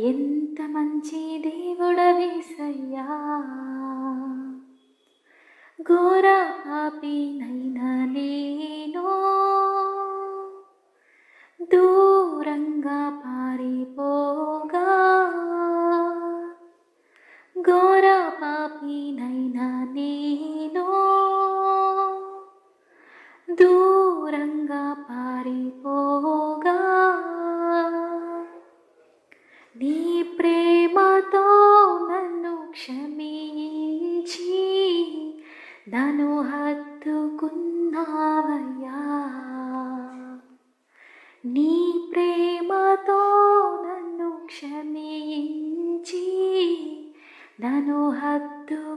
ఎంత మంచి దేవుడవేసయ్యా. ఘోర పాపినైనా నేను. దూరంగా పారిపోగా. ఘోర పాపినైనా నేను. దూరంగా పారిపో నను హత్తుకున్నావయ్యా నీ ప్రేమతో నన్ను క్షమించి నను హత్తుకున్నావయ్యా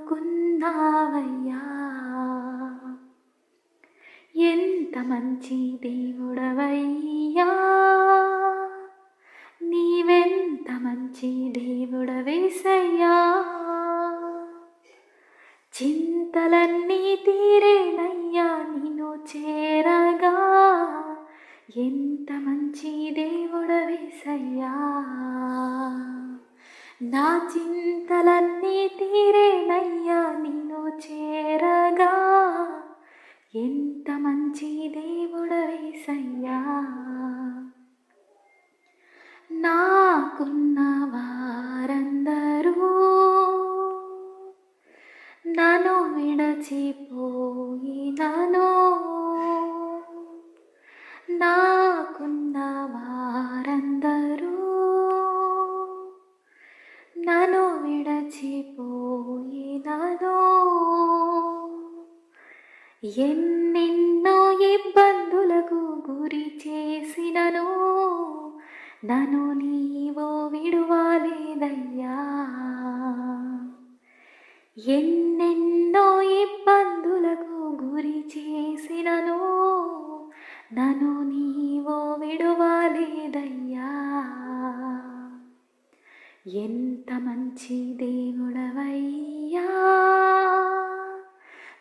ఎంత మంచి దేవుడవయ్యా నీవెంత మంచి దేవుడవేసయ్యా చిన్న చింతలన్నీ తీరేనయ్యా నిన్ను చేరగా. ఎంత మంచి దేవుడవేసయ్యా. నా చింతలన్నీ తీరే నాకున్న వారందరూ నన్ను విడచిపోయినను ఎన్నెన్నో ఇబ్బందులకు గురి చేసినను నన్ను నీవు విడువాలేదయ్యా. ఎన్నెన్నో ఇబ్బందులకు గురి చేసినను నన్ను ఎంత మంచి దేవుడవయ్యా!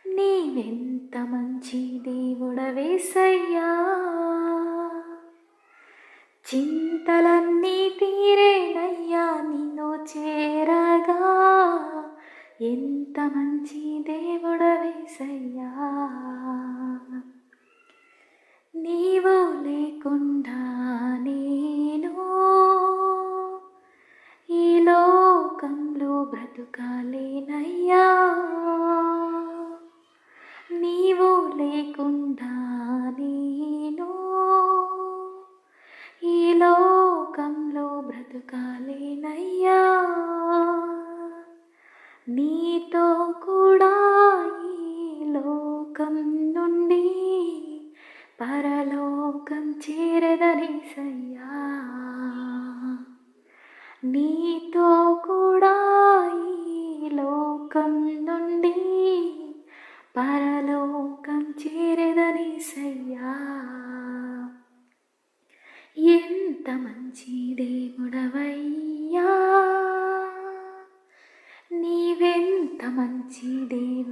నీవెంత మంచి దేవుడవేసయ్యా! చింతలన్నీ తీరేనయ్యా నిన్ను చేరగా! ఎంత మంచి దేవుడవే బ్రతుకాలేనయ్యా. నీవు లేకుండా నేను ఈ లోకంలో బ్రతుకాలేనయ్యా. నీతో కూడా ఈ లోకం నుండి పరలోకం చేరదనేసయ్యా నీతో నుండి పరలోకం చేరదని సయ్యా. ఎంత మంచి దేవుడవయ్యా. నీవెంత మంచి దేవుడు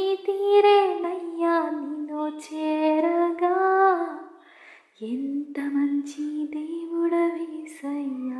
ఎంత మంచి దేవుడవేసయ్యా